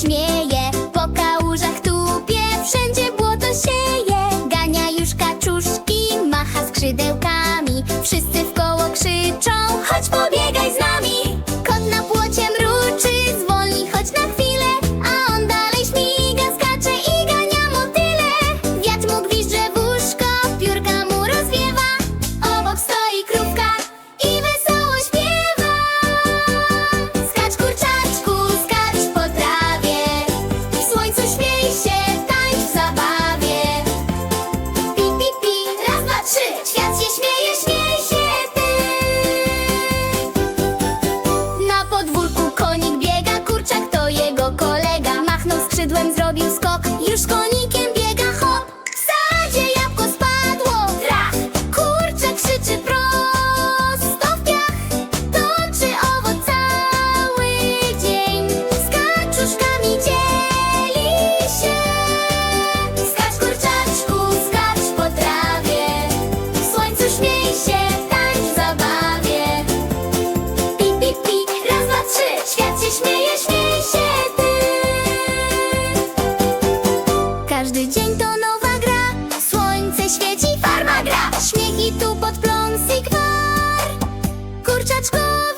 śmieje, po kałużach tupie, wszędzie błoto sieje. Gania już kaczuszki, macha skrzydełkami, wszyscy w koło krzyczą, chodź pobiegaj z nami. skrzydłem zrobił skok Już konikiem biega hop. W sadzie jabłko spadło. Trach! Kurczak krzyczy prosto w piach. Toczy owoc cały dzień. Z kaczuszkami dzieli się. Skacz kurczaczku, skacz po trawie. W słońcu śmiej się, tańcz w zabawie. Pi, pi, pi, raz, dwa, trzy. Świat się śmieje, śmieje. to nowa gra Słońce świeci, farma gra. Śmiech i tu pod pląsy gwar Kurczaczkowy